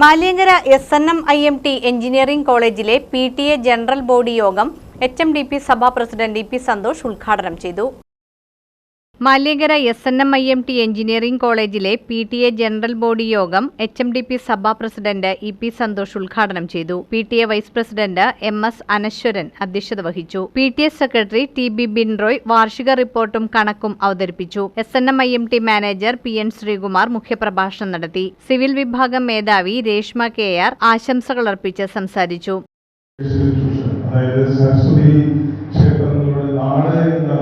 Maliyankara S N M I M T engineering കോളേജിലെ P T A general body യോഗം H M D P Sabha president E P Santhosh ഉദ്ഘാടനം ചെയ്തു. Maliyankara S N M I M T engineering കോളേജിലെ P T A general body യോഗം H M D P Sabha president E P Santhosh ഉദ്ഘാടനം ചെയ്തു. P T A vice president M S Anaswaran അധ്യക്ഷത വഹിച്ചു. P T A secretary T B Binroy വാർഷിക റിപ്പോർട്ടും കണക്കും അവതരിപ്പിച്ചു. S N M I M T manager P N Sreekumar മുഖ്യപ്രഭാഷണം നടത്തി. സിവിൽ വിഭാഗം മേധാവി രേഷ്മ കെ ആർ ആശംസകൾ അർപ്പിച്ച് സംസാരിച്ചു. അതായത് സരസ്വതി ക്ഷേത്രങ്ങളുടെ നാട് എന്ന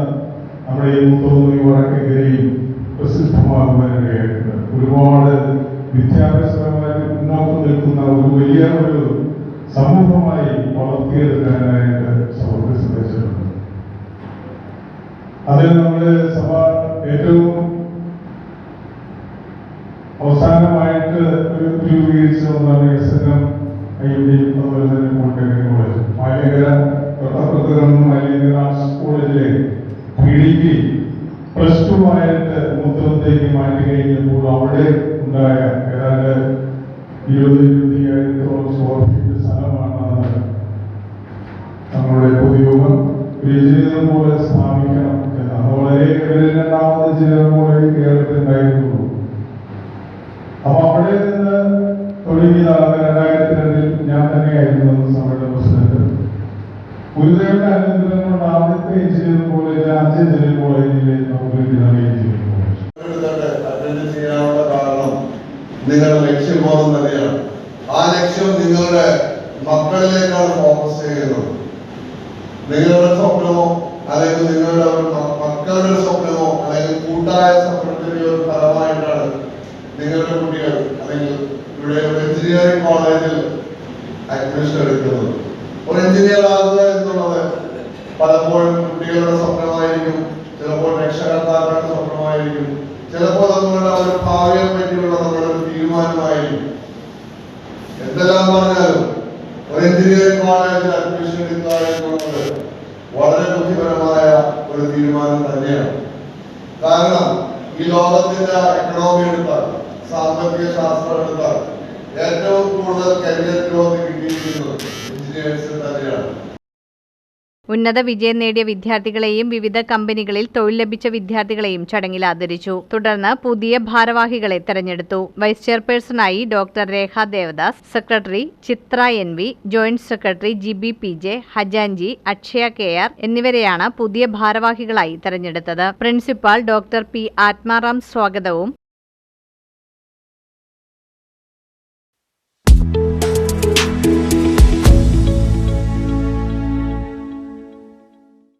നമ്മുടെ ഈ മുത്തോന്നി വടക്കേക്കരയും പ്രസിദ്ധമാകുവാനിടയായിട്ടുണ്ട് ഒരുപാട് വിദ്യാഭ്യാസപരമായിട്ട് മുന്നോക്കം നിൽക്കുന്ന ഒരു വലിയ ഒരു സമൂഹമായി വളർത്തിയെടുക്കാനായിട്ട് സഭയ്ക്ക് ശ്രമിച്ചിട്ടുണ്ട് അതിൽ നമ്മൾ സഭ ഏറ്റവും അവസാനമായിട്ട് രൂപീകരിച്ച ഒന്നാണ് S N M I D അതുപോലെ തന്നെ കോട്ടയം കോളേജ്. മാലിയങ്കര തൊട്ടപ്പുറത്ത് കിടന്ന് മാലിയങ്കര ആർട്സ് കോളേജിലെ പി ഡിക്ക് പ്ലസ് ടു ആയിട്ട് മൂത്രത്തേക്ക് മാറ്റി കഴിഞ്ഞപ്പോൾ അവിടെ ഉണ്ടായ ഏതാണ്ട് ഇരുപത് സ്ഥലമാണ് നമ്മുടെ പൊതുയോഗം ഒരു പോലെ സ്ഥാപിക്കണം എന്നാണ് വളരെ രണ്ടാമത് എഞ്ചിനീയർ പോലെ കേരളത്തിൽ അപ്പൊ അവിടെ നിന്ന് തുടങ്ങിയതാണ് രണ്ടായിരത്തി രണ്ടിൽ ഞാൻ തന്നെയായിരുന്നു സമ്മേളന പ്രസിഡന്റ് ഗുരുദേവന്റെ അനുഗ്രഹം കൊണ്ട് ആദ്യത്തെ എഞ്ചിനീയറിംഗ് കോളേജ് ആദ്യ എഞ്ചിനീയറിംഗ് കോളേജിൽ നമുക്ക് ചെയ്യാനുള്ള കാരണം ലക്ഷ്യബോധം തന്നെയാണ്. ആ ലക്ഷ്യം നിങ്ങളുടെ മക്കളിലേക്കാണ് ഫോക്കസ് ചെയ്യുന്നത്. നിങ്ങളുടെ സ്വപ്നമോ അല്ലെങ്കിൽ നിങ്ങളുടെ മക്കളുടെ സ്വപ്നമോ അല്ലെങ്കിൽ കൂട്ടായ സ്വപ്നത്തിന്റെ ഒരു ഫലമായിട്ടാണ് നിങ്ങളുടെ കുട്ടികൾ അല്ലെങ്കിൽ ഇവിടെ എഞ്ചിനീയറിംഗ് കോളേജിൽ അഡ്മിഷൻ എടുക്കുന്നത്. ഒരു എഞ്ചിനീയർ ആകുക എന്നുള്ളത് പലപ്പോഴും കുട്ടികളുടെ സ്വപ്നമായിരിക്കും ചിലപ്പോൾ രക്ഷകർത്താക്കളുടെ സ്വപ്നമായിരിക്കും ചിലപ്പോൾ നമ്മളുടെ ഒരു ഭാവിയെ പറ്റിയുള്ള നമ്മുടെ ഒരു തീരുമാനമായിരിക്കും. എന്തെല്ലാം പറഞ്ഞാലും ഒരു എഞ്ചിനീയറിംഗ് കോളേജിൽ അഡ്മിഷൻ എടുക്കുക എന്നുള്ളത് വളരെ ബുദ്ധിപരമായ ഒരു തീരുമാനം തന്നെയാണ്. കാരണം ഈ ലോകത്തിന്റെ എക്കണോമി എടുത്താൽ സാമ്പത്തിക ശാസ്ത്രം എടുത്താൽ ഏറ്റവും കൂടുതൽ കരിയർ ഗ്രോത്ത് ഉന്നത വിജയം നേടിയ വിദ്യാർത്ഥികളെയും വിവിധ കമ്പനികളിൽ തൊഴിൽ ലഭിച്ച വിദ്യാർത്ഥികളെയും ചടങ്ങിൽ ആദരിച്ചു. തുടർന്ന് പുതിയ ഭാരവാഹികളെ തെരഞ്ഞെടുത്തു. Vice ചെയർപേഴ്സണായി doctor Rekha Devadas secretary Chithra N V joint secretary G B P J ഹജാൻജി Akshaya K R എന്നിവരെയാണ് പുതിയ ഭാരവാഹികളായി തെരഞ്ഞെടുത്തത്. പ്രിൻസിപ്പാൾ ഡോക്ടർ പി ആത്മാറാം സ്വാഗതവും